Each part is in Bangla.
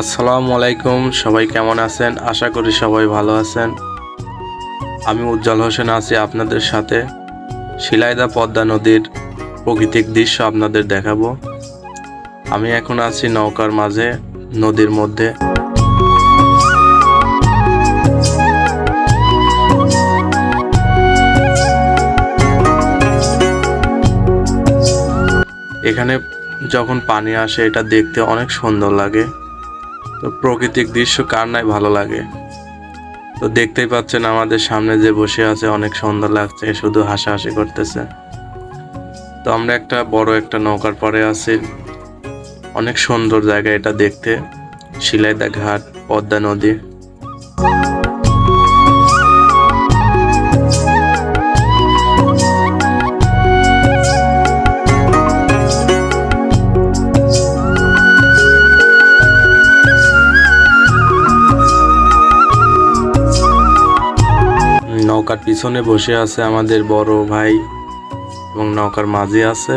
আসসালামু আলাইকুম, সবাই কেমন আছেন? আশা করি সবাই ভালো আছেন। আমি উজ্জ্বল হোসেন আছি আপনাদের সাথে। শিলাইদা পদ্মা নদীর প্রাকৃতিক দৃশ্য আপনাদের দেখাবো। আমি এখন আছি নৌকার মাঝে। নদীর মধ্যে। এখানে যখন পানি আসে, এটা দেখতে অনেক সুন্দর লাগে। তো প্রাকৃতিক দৃশ্য কার নাই ভালো লাগে। তো দেখতেই পাচ্ছেন আমাদের সামনে যে বসে আছে, অনেক সুন্দর লাগছে, শুধু হাসাহাসি করতেছে। তো আমরা একটা বড় একটা নৌকার পরে আছি। অনেক সুন্দর জায়গা এটা দেখতে। শিলাইদা ঘাট, পদ্মা নদী। নৌকার পিছনে বসে আছে আমাদের বড় ভাই এবং নৌকার মাঝে আছে।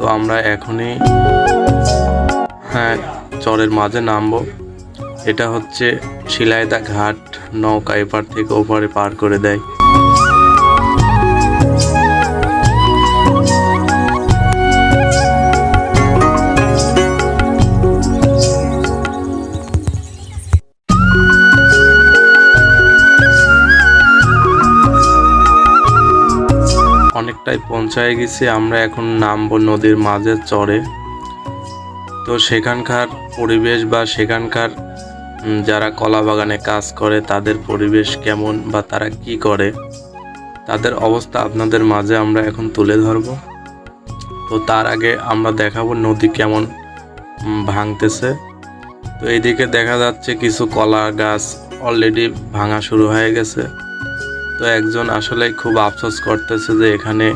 তো আমরা এখনই হ্যাঁ চরের মাঝে নামবো। এটা হচ্ছে শিলাইদা ঘাট নৌকা এপার থেকে ওপারে পার করে দেয়। অনেকটাই পৌঁছায় গেছি, আমরা এখন নামবো নদীর মাঝে চড়ে তো সেখানকার পরিবেশ বা সেখানকার যারা কলা বাগানে কাজ করে, তাদের পরিবেশ কেমন বা তারা কি করে, তাদের অবস্থা আপনাদের মাঝে আমরা এখন তুলে ধরবো। তো তার আগে আমরা দেখাবো নদী কেমন ভাঙতেছে। তো এইদিকে দেখা যাচ্ছে কিছু কলা গাছ অলরেডি ভাঙা শুরু হয়ে গেছে। তো একজন আসলে খুব আফসোস করতেছে যে এখানে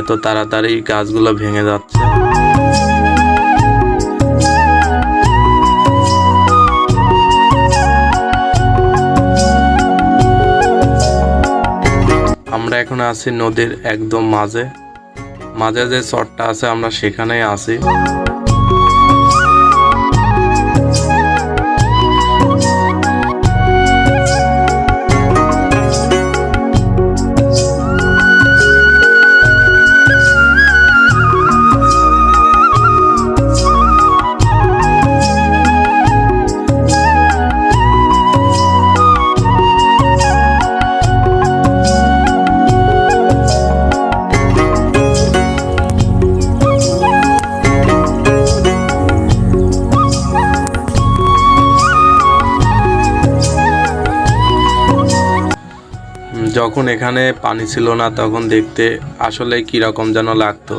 এত তাড়াতাড়ি গাছগুলো ভেঙে যাচ্ছে। আমরা এখন আছি নদীর একদম মাঝে। মাঝে যে চরটা আছে, আমরা সেখানেই আছি। যখন এখানে পানি ছিল না তখন দেখতে আসলে কীরকম যেন লাগতো।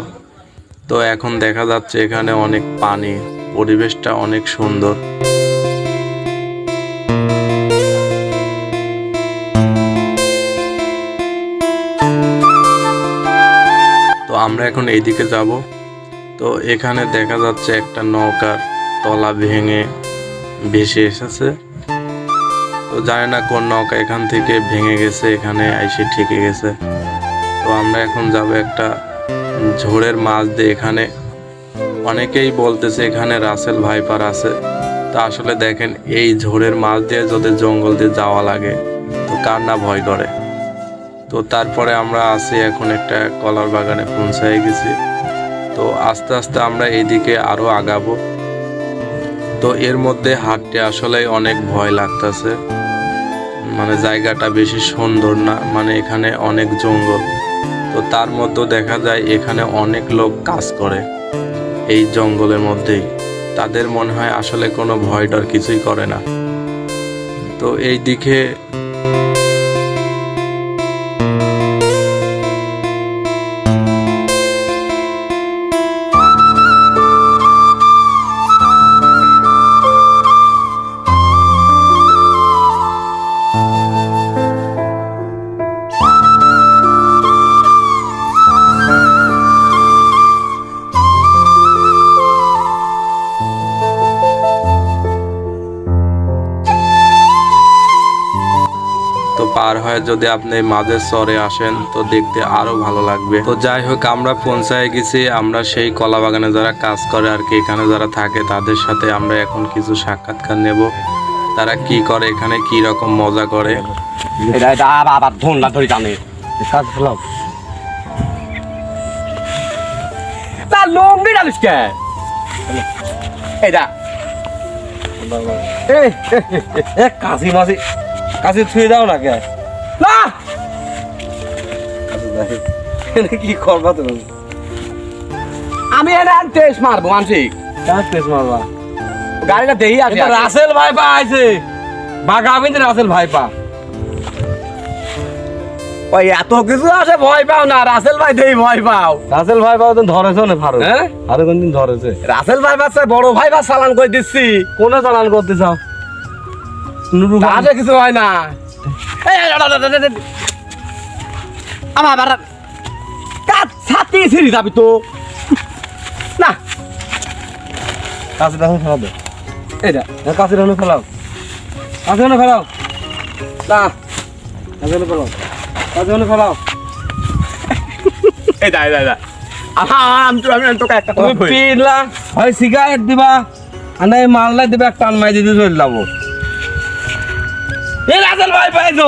তো এখন দেখা যাচ্ছে এখানে অনেক পানি, পরিবেশটা অনেক সুন্দর। তো আমরা এখন এইদিকে যাব। তো এখানে দেখা যাচ্ছে একটা নৌকার তলা ভেঙে ভেসে এসেছে। তো জানি না কোন নৌকা এখান থেকে ভেঙে গেছে, এখানে এসে ঠেকে গেছে। তো আমরা এখন যাব একটা ঝোড়ের মাছ দিয়ে এখানে। অনেকেই বলতেছে এখানে রাসেল ভাইপার আছে। তা আসলে দেখেন, এই ঝোড়ের মাছ দিয়ে যদি জঙ্গল দিয়ে যাওয়া লাগে, তো কার না ভয় করে তো তারপরে আমরা আসি এখন একটা কলার বাগানে পৌঁছায় গেছি। তো আস্তে আস্তে আমরা এইদিকে আরও আগাবো। তো এর মধ্যে হাঁটতে আসলে অনেক ভয় লাগতেছে। মানে জায়গাটা বেশি সুন্দর না মানে এখানে অনেক জঙ্গল। তো তার মধ্যে দেখা যায় এখানে অনেক লোক কাজ করে এই জঙ্গলের মধ্যেই। তাদের মনে হয় আসলে কোনো ভয় ডর কিছুই করে না। তো এই দিকে যদি আপনি মাঝের চরে আসেন তো দেখতে আরও ভালো লাগবে। তো যাই হোক আমরা পৌঁছায় গেছি। আমরা সেই কলা বাগানে যারা কাজ করে আর কি এখানে যারা থাকে তাদের সাথে আমরা এখন কিছু সাক্ষাৎকার নেব। তারা কি করে এখানে কি রকম মজা করে? কাশি মাসি কাশি ছুঁয়ে দাও না কে? না! কি করবা তুমি? আমি এটা টেস্ট মারবো মানসিক পেস মারবা? গাড়িটা দেই আছে রাসেল ভাইপা আইছে। বাগাবিন্দ রাসেল ভাইপা। ওই এত কিছু আছে ভয় পাও না রাসেল ভাই দেই ভয় পাও। রাসেল ভাইপা তো ধরেছ না ফারুক। হ্যাঁ? আরও কোনদিন ধরেছে। রাসেল ভাই বাচ্চা বড় ভাই বা চালান করে দিচ্ছি। কোনে চালান করতে চাও নুরু কিছু হয় না। আমার কাজ ছাতি ছিঁড়ি যাবি তো। না। রাখুন ফেলাও এটা কাশি রাখুন ফেলাও। কাশি রাখুন ফেলাও। না। কাশি রাখুন ফেলাও। কাশি রাখুন ফেলাও। এটা এটা এটা আমার আমি তো আমি তোকে একটা হয় সিগারেট দিবা। আর দিবা টান মাই দিতে চলে যাব। এ রাসেল ভাই পাইছো।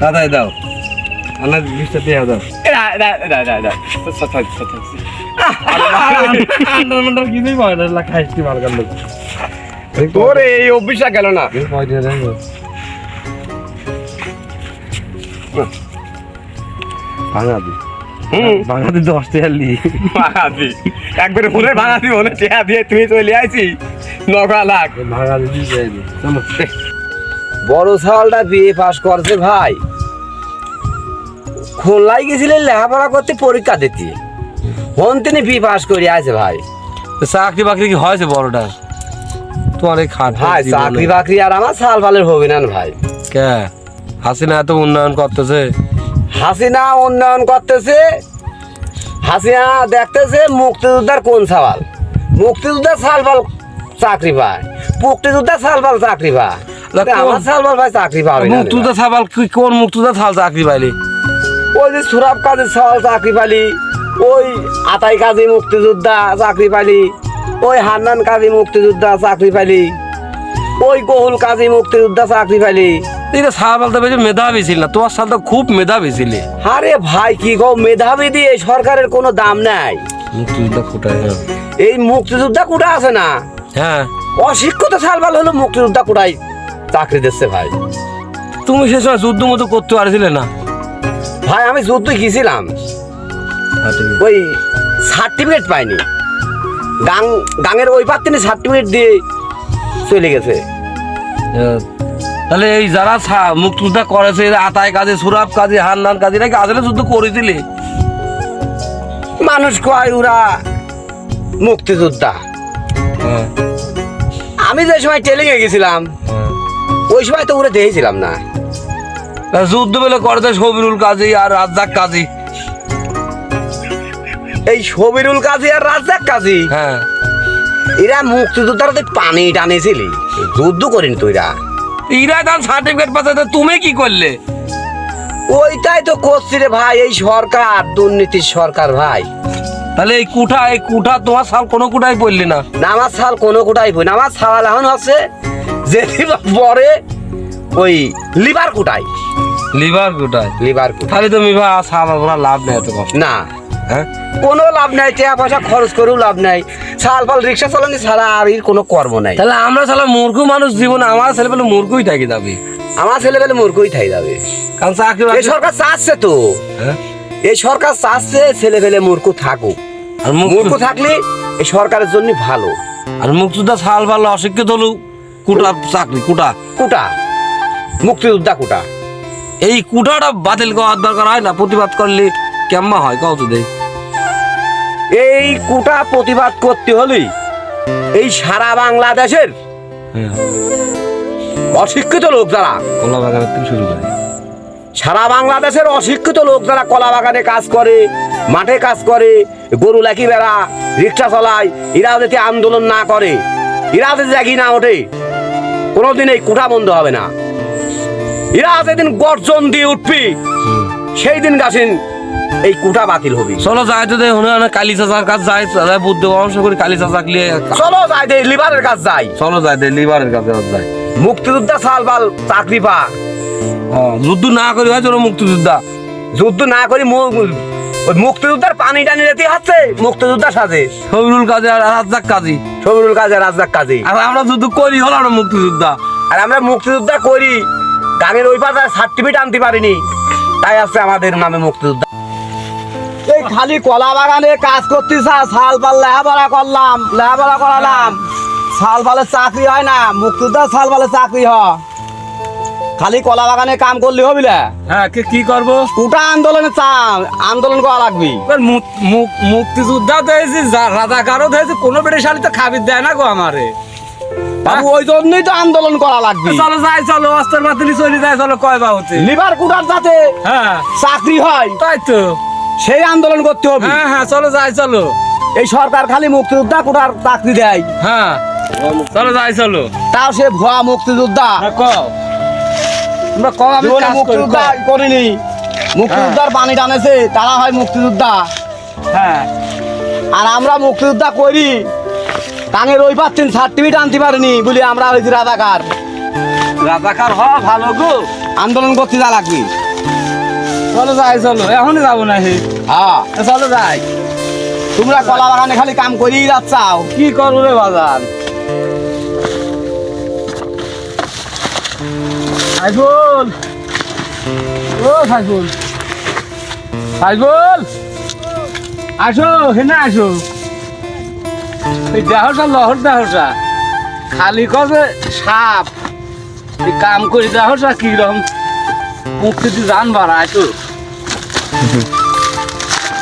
দাদাই দাও। আনা বিশটা দিয়ে দাও। তোর এই অভ্যাসটা গেল না। পয় দিয়ে ভাঙা দি। হুম। ভাঙা দি দশ টাকা লি। ভাঙাতি একবারে মনে ভাঙাতি মনে চেয়া দিয়ে তুই চলে আইছি। নগা লাখ বড় সালটা বিয়ে পাস করছে ভাই। খোলাই গেছিলেন লেখাপড়া করতে পরীক্ষা দিতে। হন তিনি বিয়ে পাস করে আছে ভাই? চাকরি বাকরি কি হয়েছে বড়টা? তোমার এই খাট ভাই চাকরি বাকরি আর আমার সাল ফালের হবে না ভাই। কে? হাসিনা এত উন্নয়ন করতেছে? হাসিনা উন্নয়ন করতেছে। হাসিনা দেখতেছে মুক্তিযোদ্ধার কোন সাল মুক্তিযোদ্ধার সালবাল চাকরি পায়। মুক্তিযোদ্ধার সালবাল চাকরি পায়। আমার সালবাল ভাই চাকরি পাবে ভাই। সাবাল কি কোন মুক্তুদা থাল চাকরি পাইলি? ওই যে সুরাব কাজের সাল চাকরি পালি ওই আতাই কাজী মুক্তিযোদ্ধা চাকরি পালি ওই হান্নান কাজী মুক্তিযোদ্ধা চাকরি পালি ওই কহুল কাজী মুক্তিযোদ্ধা চাকরি পালি এটা সাবাল তো বেশি মেধাবী ছিল না তোমার সাল তো খুব মেধাবী ছিলে। আরে ভাই কি গো মেধাবী দিয়ে এই সরকারের কোনো দাম নাই। মুক্তিযোদ্ধা হ্যাঁ এই মুক্তিযোদ্ধা কোটা আছে না? হ্যাঁ। অশিক্ষিত সালবাল হলো মুক্তিযোদ্ধা কোটাই চাকরি দিচ্ছে ভাই। তুমি সে সময় যুদ্ধ মতো করতে পারছিলে না। ভাই আমি যুদ্ধ গিয়েছিলাম। ওই সার্টিফিকেট পাইনি। গাং গাঙের ওই পার তিনি সার্টিফিকেট দিয়ে চলে গেছে। তাহলে এই যারা মুক্তিযোদ্ধা করেছে আতায় কাজে সুরাব কাজে হান্নান কাজে নাকি আসলে যুদ্ধ করেছিলে? মানুষ কয় ওরা মুক্তিযোদ্ধা। আমি যে সময় ট্রেনিং এ গেছিলাম হ্যাঁ। ওই সময় তো ওরা দেখেছিলাম না। যুদ্ধ বেলে করেছে সবিরুল কাজী আর রাজ্জাক কাজী। এই সবিরুল কাজী আর রাজ্জাক কাজী? হ্যাঁ। এরা মুক্তিযোদ্ধার তো পানি টানেছিলি যুদ্ধ করিনি তো এরা। ইরা তার সার্টিফিকেট পাচ্ছে তুমি কি করলে? ওইটাই তো করছি রে ভাই এই সরকার দুর্নীতির সরকার ভাই। তাহলে এই কুঠা এই কুঠা তোমার সাল কোনো কুঠাই পড়লি না। না আমার সাল কোনো কোটাই বই আমার সাল এখন হচ্ছে যেটি পরে ওই লিভার কুটাই লিভার কুঠায়? লিভার কুটাই তাহলে তুমি ভা সাল ওরা লাভ নেই এত কষ্ট। না। হ্যাঁ? কোনো লাভ নাই টাকা পয়সা খরচ করেও লাভ নাই। সাল ফাল রিক্সা চালানি ছাড়া আর এর কোনো কর্ম নাই। তাহলে আমরা সালা মূর্খ মানুষ জীবন আমার ছেলে পেলে মূর্খই থাকি যাবে আমার ছেলে পেলে মূর্খই থাই যাবে কারণ চাকরি সরকার চাচ্ছে তো। হ্যাঁ? এই সরকার চাচ্ছে ছেলে পেলে মূর্খ থাকুক। আর মূর্খ থাকলে এই সরকারের জন্য ভালো। আর মুক্তিযোদ্ধা সাল ভালো অশিক্ষিত হলো কুটা চাকরি কুটা। কুটা। মুক্তিযোদ্ধা কুটা। এই কুটাটা বাতিল করার দরকার হয় না প্রতিবাদ করলে কেমন হয় কত দেই। এই কুটা প্রতিবাদ করতে হলেই এই সারা বাংলাদেশের হ্যাঁ। অশিক্ষিত লোক যারা কলা বাগানের শুরু করে। সারা বাংলাদেশের অশিক্ষিত লোক যারা কলা বাগানে কাজ করে মাঠে কাজ করে গরু লাকি বেড়া রিক্সা চালায় এরা যদি আন্দোলন না করে এরা যদি জাগি না ওঠে কোনোদিন এই কুটা বন্ধ হবে না। এরা যেদিন গর্জন দিয়ে উঠবি সেই দিন গাছেন এই কুটা বাতিল হবি। চলো যাই তো দেখুন কালী চাচার কাজ যাই বুদ্ধ পরামর্শ করি কালী চাচা লিয়ে চলো যাই দে লিভারের কাজ যাই। চলো যাই দে লিভারের কাছে যাই। মুক্তিযোদ্ধা সাল বাল চাকরি পা যুদ্ধ না করি হয় চলো মুক্তিযোদ্ধা। যুদ্ধ না করি মু- মুক্তিযোদ্ধার পানি টানি রেতে হচ্ছে মুক্তিযোদ্ধা সাজে। শহীদুল কাজী আর রাজ্জাক কাজী। সবরুল কাজে রাজাক কাজে। আর আমরা যুদ্ধ করি হলো আমরা মুক্তিযোদ্ধা। আর আমরা মুক্তিযোদ্ধা করি। গাঙের ওই পাশে সার্টিফিকেট আনতে পারিনি। তাই আছে আমাদের নামে মুক্তিযোদ্ধা। এই খালি কলা বাগানে কাজ করতে সাল পাল লেহাপড়া করলাম লেহাপড়া করালাম। সাল পালে চাকরি হয় না মুক্তিযোদ্ধা সাল পালে চাকরি হয়। খালি কলা বাগানে কাম করলে হবি না? হ্যাঁ কে কি করব? ওটা আন্দোলনে চাম আন্দোলন করা লাগবি। মুক্তিযোদ্ধা তো হয়েছি রাজাকারও হয়েছে কোনো বেটে শালি তো খাবির দেয় না গো আমারে। বাবু ওই জন্যই তো আন্দোলন করা লাগবে। চলো যাই চলো অস্ত্র বাতিলি চলে যায় চলো কয় বা হচ্ছে লিভার কুটার যাতে হ্যাঁ। চাকরি হয় তাই তো। সেই আন্দোলন করতে হবে। হ্যাঁ হ্যাঁ চলো যাই চলো। এই সরকার খালি মুক্তিযোদ্ধা কুটার চাকরি দেয়। হ্যাঁ। চলো যাই চলো। তাও সে ভুয়া মুক্তিযোদ্ধা। হ্যাঁ কও। তোমরা কও আমি কাজ করি মুক্তিযোদ্ধা করিনি। মুক্তিযোদ্ধার পানি টানেছে তারা হয় মুক্তিযোদ্ধা। হ্যাঁ। আর আমরা মুক্তিযোদ্ধা করি। কানের ওই পাচ্ছেন সার্টিফিকেট আনতে পারিনি বলি আমরা হয়েছি রাজাকার। রাজাকার হ ভালো গো। আন্দোলন করতে যা লাগবে। চলো যাই চলো। এখনই যাব না হে হ্যাঁ চলো যাই। তোমরা কলা বাগানে খালি কাম করেই যাচ্ছাও। কি করব রে বাজার? সাইফুল। ও সাইফুল। সাইফুল। আসো হেনে আসো। এই দেহসা লহর দেহসা খালি কবে সাপ। এই কাম করি দেহসা কি রকম মুক্তি জান বাড়ায় তো।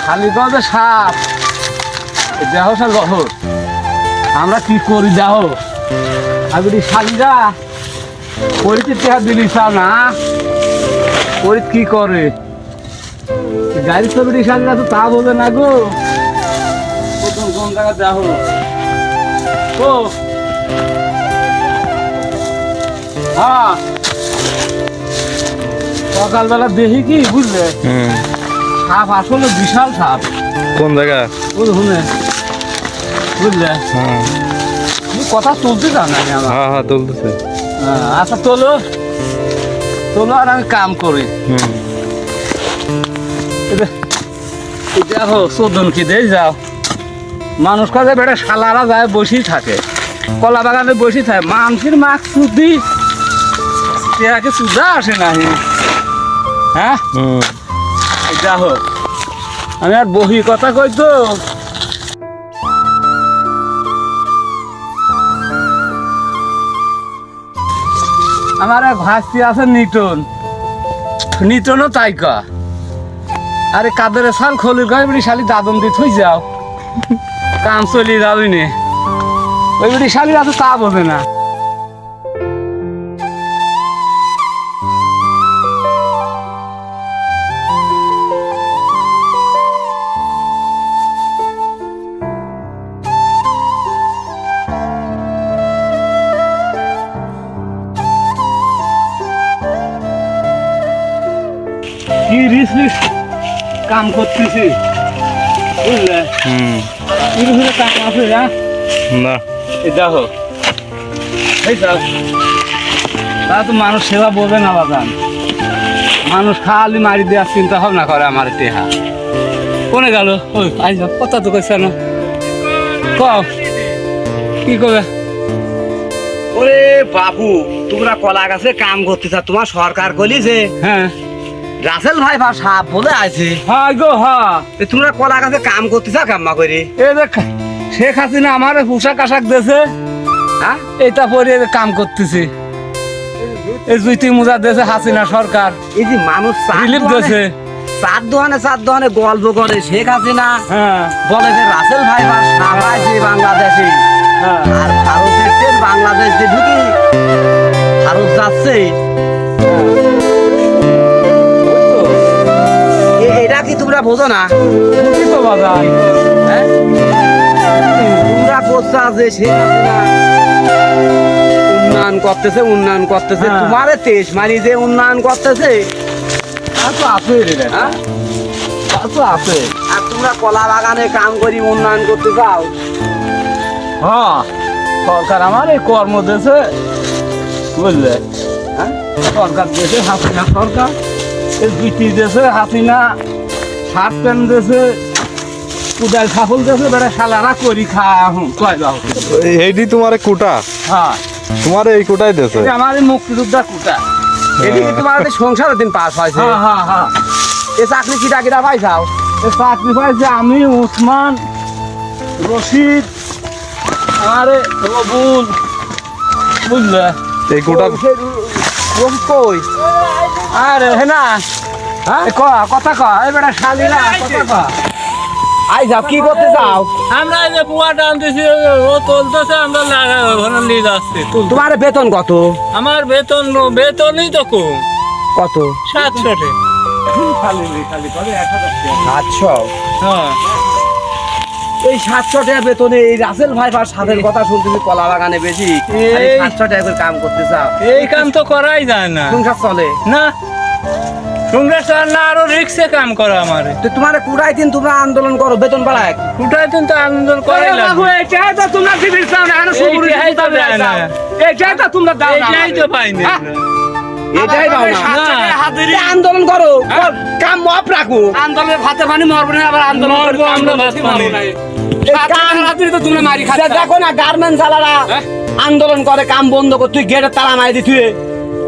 খালি কবে সাপ। দেহসা লহর। আমরা কি করি দেহ? আগুলি শালিরা পরিচিত টেহা দিলি চাও না। পরিত কি করে? গাড়ি ছবিটি শালিরা তো তা বলে না গো। কোন কোন জায়গা দেহ ও। হ্যাঁ। সকালবেলা দেখি কি বুঝলে? সাপ আসলে বিশাল সাপ। কোন জায়গা? বুঝলে? বুঝলে কথা চলতে চাও না হ্যাঁ হ্যাঁ তুলতেছে হ্যাঁ, আচ্ছা তোলো। তোলো আর আমি কাম করি। দেখো চোদ্দন কি দেই যাও। মানুষ কাজে বেড়ে শালারা যায় বসেই থাকে। কলা বাগানে বসেই থাকে। মানুষের মাছ সুদি এরাকে সুদা আসে না হ্যাঁ? দেখো আমি আর বহি কথা কই তো আমার এক ভাস্তি আছে নিটন নিটনও তাই কা আরে কাদের সাল খলির গায়ে বলি শালি দাদন দিয়ে থই যাও। কাম চলি যাবি নে। ওই বলি শালি আছে তা বোঝে না। কাম করতেছি। বুঝলে? এর ভিতরে কাম আছে না না। এই দেখো। এই যাও তারা তো মানুষ সেবা বোঝে না বাজান। মানুষ খালি মারি দেওয়ার চিন্তা ভাবনা করে আমার টেহা। কোনে গেল? ওই আই কথা তো কইছে না। কও কি কবে ওরে বাবু তোমরা কলা গাছে কাম করতেছ তোমার সরকার কলি যে হ্যাঁ। রাসেল ভাই বা সাপ বলে আছে হ্যাঁ গো হ্যাঁ। এ তোমরা কলা গাছে কাম করতেছ কাম্মা করে এই দেখ শেখ হাসিনা আমার পোশাক আশাক দিয়েছে হ্যাঁ? এটা পরে কাম করতেছি। এই জুইতি মোজা দিয়েছে হাসিনা সরকার। এই যে মানুষ রিলিফ দিয়েছে চার দোকানে চার দোকানে গল্প করে শেখ হাসিনা। হ্যাঁ। বলে যে রাসেল ভাই বা সাপ আছে বাংলাদেশে। হ্যাঁ। আর ভারতের বাংলাদেশ যে ঢুকি ভারত যাচ্ছে। কি তোমরা বোঝো না? তো বাজার হ্যাঁ? তোমরা করছা যে হাসিনা উন্নয়ন করতেছে উন্নয়ন করতেছে। হ্যাঁ। তোমার তেজ মারি যে উন্নয়ন করতেছে। তা তো আছে রে। হ্যাঁ? তা তো আছে। আর তোমরা কলা বাগানে কাম করি উন্নয়ন করতে চাও? হ্যাঁ সরকার আমার এই কর্ম দেশে বুঝলে? হ্যাঁ? সরকার দেশে হাসিনা সরকার এই বিটি দেশে হাসিনা। শার্ট প্যান্ট দেশে কুদাল সাফল দেশে বেড়া সালারা করি খা হুম কয় যাও। এইটি তোমার কুটা? হ্যাঁ। তোমার এই কুটাই এটা আমার এই মুক্তিযোদ্ধা কুটা। এদিকে তোমার হাতে সংসার দিন পাস হয়েছে? হ্যাঁ হ্যাঁ হ্যাঁ। এ চাকরি কিটা কিটা পাইছাও? এ চাকরি পাইছে আমি উসমান রশিদ আরে রবুল। বুঝলে? এই কুটা রোহিত কই? আরে হেনা। হ্যাঁ কথা ক। এই বেটা শালিরা কথা ক। আই যাও কি করতে চাও আমরা এই যে বুয়া ও তুলতেছে আমরা লাগা- নিয়ে যাচ্ছি। তোমার বেতন কত? আমার বেতন বেতনই তো কম। কত? সাতশো হ্যাঁ। এই সাতশো টাকা বেতনে এই রাসেল ভাই আর সাথের কথা শুনতেছি কলা বাগানে বেশি। সাতশো টাকা করে কাম করতে চাও। এই কাম তো করাই যায় না। সংসার চলে? না কংগ্রেস আর না আরও রিক্সে কাম করা আমার। তো তোমার কুড়াই দিন তোমরা আন্দোলন করো বেতন বাড়ায়। দিন তো আন্দোলন তো তোমরা চাও না, দিতে তো তোমরা দাও না তো। পাইনি হ্যাঁ? এটাই দাও না। আন্দোলন করো। হ্যাঁ? কাম মপ রাখো। আন্দোলনের ভাতে পানি মরবো না আবার আন্দোলন করব আমরা ভাত পানি। এই কাম- হাজিরি তো তোমরা মারি খাচ্ছ। দেখো না গার্মেন্টস আলারা হ্যাঁ? আন্দোলন করে কাম বন্ধ কর তুই গেটের তালা মারি দি তুই।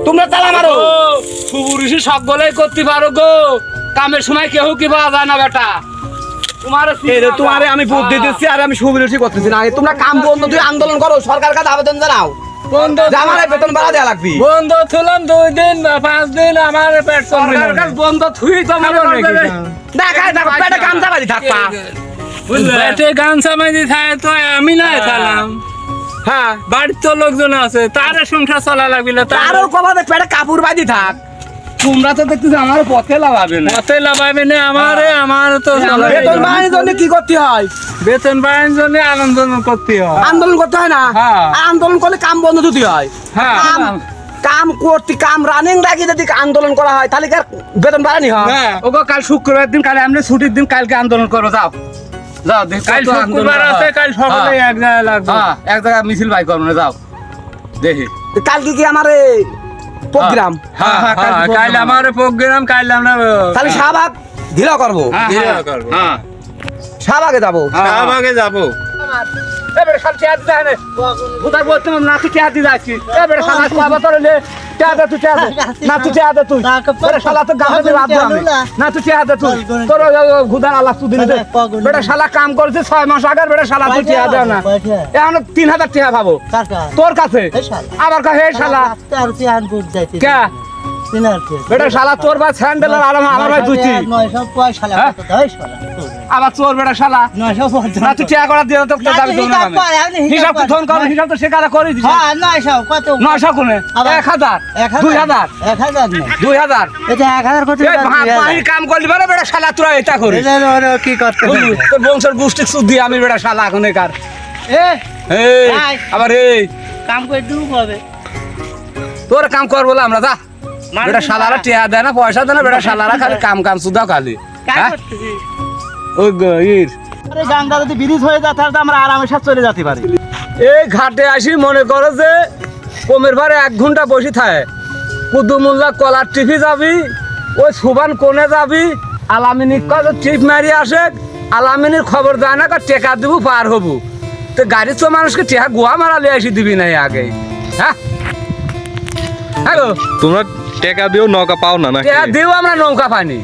তোমরা তালা মারো। সুবুরিশি সকলেই করতে পারো গো। কামের সময় কেউ কি পাওয়া যায় না বেটা। তোমার আমি বুদ্ধি দিচ্ছি আর আমি সুবিরোধী করতেছি না। তোমরা কাম বন্ধ তুই আন্দোলন করো সরকার কাছে আবেদন জানাও। বন্ধ আমার বেতন বাড়া দেওয়া লাগবে। বন্ধ থুলাম দুই দিন পাঁচ দিন আমার পেট চলবে বন্ধ থুই তো খাব নাকি? করবে দেখাই দেখো পেটে কাম চাপাতি থাকবা। বুঝলে? পেটে গান সামাই থাকে তো আমি নাই হ্যাঁ বাড়ির তো লোকজন আছে তার সংসার চলা লাগবে না তার আরও কমাতে পেটে কাপড় বাঁধি থাক। তোমরা তো দেখতেছো আমার পথে লাগাবে না। পথে লাভাবে না আমারে আমার তো বেতন বাড়ানোর জন্য কি করতে হয়? বেতন বাড়ানোর জন্য আনন্দ করতে হয়। আন্দোলন করতে হয় না? হ্যাঁ। আন্দোলন করলে কাম বন্ধ দিতে হয়। হ্যাঁ। কাম কাম করতে কাম রানিং রাখি যদি আন্দোলন করা হয় তাহলে কি বেতন বাড়ানি হয়? হ্যাঁ। ওগো কাল শুক্রবার দিন কাল আমরা ছুটির দিন কালকে আন্দোলন করো যাও। যাও দেখো কাল শুক্রবার আছে কাল সকালে হ্যাঁ, এক জায়গায় লাগবে। হ্যাঁ এক জায়গায় মিছিল বাই করব না যাও। দেখি। কালকে কি আমার প্রোগ্রাম? হ্যাঁ হ্যাঁ হ্যাঁ, কাল কাল আমার প্রোগ্রাম কাল আমরা তাহলে শাহবাগ ঢিলা করব। হ্যাঁ দিয়ে হ্যাঁ হ্যাঁ। শাহবাগে যাব। শাহবাগে যাব। এবারে সব চেয়ার দিতে হয় না। বলতে না চেয়ার দিয়ে যাচ্ছি এবারে সালা পাবা তোর লে তুই চেয়ার না তুই চেয়ার তুই। বেটা শালা তো আমি। না তুই তুই। তোর ঘুদার আলাপ তুই দিন দে বেটা শালা কাম করছে ছয় মাস আগে বেটা শালা তুই চেয়ার দেও না। এখন তিন হাজার টাকা পাবো। তোর কাছে? আমার কাছে শালা। কে? বেটা শালা তোর বা স্যান্ডেল আর আমার আমার ভাই দুইটি। হ্যাঁ? আবার বেটা শালা। না তুই দিয়ে তো তো না। হিসাব তো করো হিসাব তো সে কারা করে না এটা দেয়। কাম করলি বেড়া বেড়া শালা তোরা এটা করিস। কি করতে তোর বংশের গোষ্ঠী শুদ্ধি আমি বেড়া শালা এখন একার। এ আবার এই। কাম করে দিবো তোর কাম কর বলে আমরা যা। বেটা শালারা টেয়া দেয় না পয়সা দেয় না বেটা শালারা খালি কাম কাম সুদা খালি। হ্যাঁ? ওই গ- আরে গাঙ্গা যদি ব্রিজ হয়ে যায় তাহলে আমরা আরামে সাথে চলে যেতে পারি। এই ঘাটে আসি মনে করো যে কমের এক ঘণ্টা বসে থাকে। কুদুমুল্লা কলার যাবি ওই সুবান কোনে যাবি আলামিনী কত টিপ মারি আসে আলামিনীর খবর দেয় না টেকা দিব পার হবু। তো গাড়ি তো মানুষকে টেকা গোয়া মারালে আসি দিবি নাই আগে হ্যাঁ? হ্যাঁ তোমরা টেকা দিও নৌকা পাও না না টেকা দিও আমরা নৌকা পানি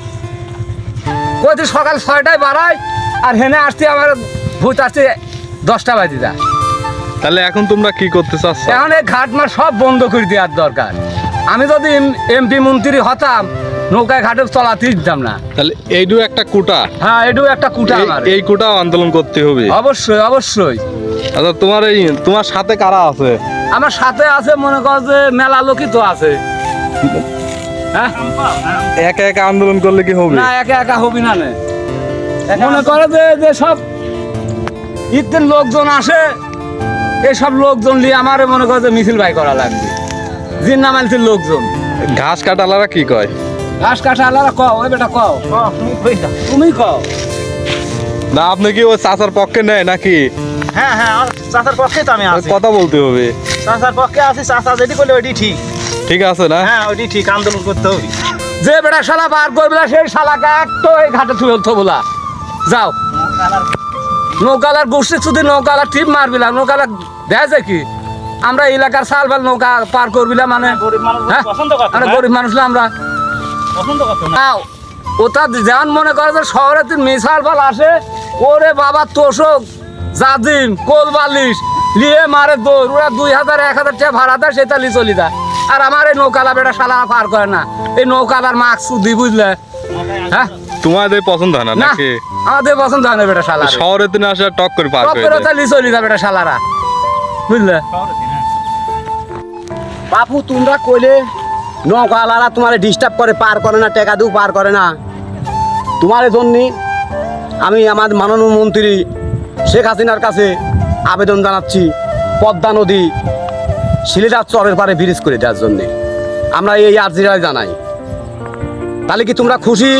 কত সকাল ছয়টায় বাড়াই আর হেনে আসতে আমার ভূত আসতে দশটা বাজি যায় তাহলে এখন তোমরা কি করতে চাচ্ছ? এখন এই ঘাট মার সব বন্ধ করে দেওয়ার দরকার। আমি যদি এমপি মন্ত্রী হতাম নৌকায় ঘাটে চলাতে দিতাম না। তাহলে এইটু একটা কুটা। হ্যাঁ এটু একটা কুটা এই- আমার। এই কুটাও আন্দোলন করতে হবে। অবশ্যই অবশ্যই। আচ্ছা তোমার এই তোমার সাথে কারা আছে? আমার সাথে আছে মনে কর যে মেলা লোকই তো আছে। একা একা আন্দোলন করলে কি হবে? না একা একা হবি না মনে করে যে যে সব ঈদের লোকজন আসে এইসব লোকজন নিয়ে আমারে মনে করে যে মিছিল ভাই করা লাগবে। জিন নামাইছে লোকজন। ঘাস কাটালারা কি কয়? ঘাস কাটা আলাদা কও ওই বেটা কও। তুমি কও। না আপনি কি ওই চাচার পক্ষে নেয় নাকি? হ্যাঁ হ্যাঁ আমার চাচার পক্ষে তো আমি আছি। কথা বলতে হবে। চাচার পক্ষে আছি চাচা যেটি করলে ওইটি ঠিক। ঠিক আছে না? হ্যাঁ ওইটি ঠিক আন্দোলন করতে হবে। যে বেটা শালা বার করবে না, সেই শালাকে এক তো এই ঘাটে তুই বলা। যাও। নৌকালার গোষ্ঠী শুধু নৌকালার টিপ দেয় যে কি? আমরা এলাকার সাল বাল নৌকা পার মানে গরিব মানুষ হ্যাঁ। গরিব মানুষ না আমরা। পছন্দ করতো না? আও, ওটা যেমন মনে করে যে শহরে তুই মিশাল বাল আসে ওরে বাবা তোষক জাজিম কোল বালিশ লিয়ে মারে দৌড় ওরা দুই হাজার এক হাজার টাকা ভাড়া দেয় সেটা লি চলি দেয় আর আমার এই নৌকালা বেটা শালা পার করে না। এই নৌকালার মাস্ক শুধু বুঝলে? হ্যাঁ? তোমাদের পছন্দ হয় না না নাকি? আমাদের পছন্দ হয় না বেটা শালা আসলে টক করে পার করে দেয়। লি চলি দেয় বেটা শালারা। বুঝলে? বাপু তোমরা কইলে নৌকালারা তোমার ডিস্টার্ব করে পার করে না টেকা দিও পার করে না। তোমার জন্য আমি আমার মাননীয় মন্ত্রী শেখ হাসিনার কাছে আবেদন জানাচ্ছি পদ্মা নদী শিলিদার চরের পারে ব্রিজ করে দেওয়ার জন্যে। আমরা এই আর্জিরাই জানাই। তাহলে কি তোমরা খুশি?